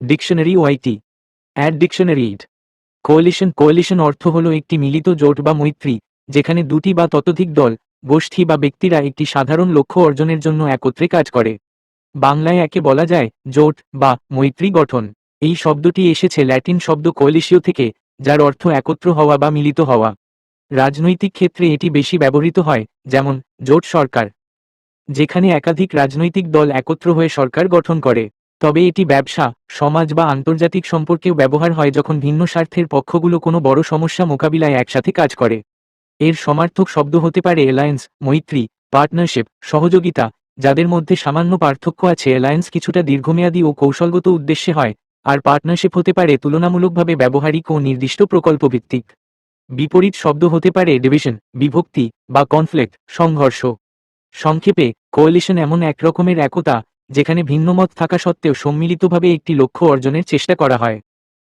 Dictionary ওয়াইটি add dictionary ইড coalition coalition অর্থ হল একটি মিলিত জোট বা মৈত্রী, যেখানে দুটি বা ততোধিক দল, গোষ্ঠী বা ব্যক্তিরা একটি সাধারণ লক্ষ্য অর্জনের জন্য একত্রে কাজ করে। বাংলায় একে বলা যায় জোট বা মৈত্রী গঠন। এই শব্দটি এসেছে ল্যাটিন শব্দ কোয়ালিশিও থেকে, যার অর্থ একত্র হওয়া বা মিলিত হওয়া। রাজনৈতিক ক্ষেত্রে এটি বেশি ব্যবহৃত হয়, যেমন জোট সরকার, যেখানে একাধিক রাজনৈতিক দল একত্র হয়ে সরকার গঠন করে। তবে এটি ব্যবসা, সমাজ বা আন্তর্জাতিক সম্পর্কেও ব্যবহার হয় যখন ভিন্ন স্বার্থের পক্ষগুলো কোনো বড় সমস্যা মোকাবিলায় একসাথে কাজ করে। এর সমার্থক শব্দ হতে পারে এলায়েন্স, মৈত্রী, পার্টনারশিপ, সহযোগিতা, যাদের মধ্যে সামান্য পার্থক্য আছে। অ্যালায়েন্স কিছুটা দীর্ঘমেয়াদী ও কৌশলগত উদ্দেশ্যে হয়, আর পার্টনারশিপ হতে পারে তুলনামূলকভাবে ব্যবহারিক ও নির্দিষ্ট প্রকল্পভিত্তিক। বিপরীত শব্দ হতে পারে ডিভিশন, বিভক্তি বা কনফ্লিক্ট, সংঘর্ষ। সংক্ষেপে, কোয়ালিশন এমন এক রকমের একতা যেখানে ভিন্নমত থাকা সত্ত্বেও সম্মিলিতভাবে একটি লক্ষ্য অর্জনের চেষ্টা করা হয়।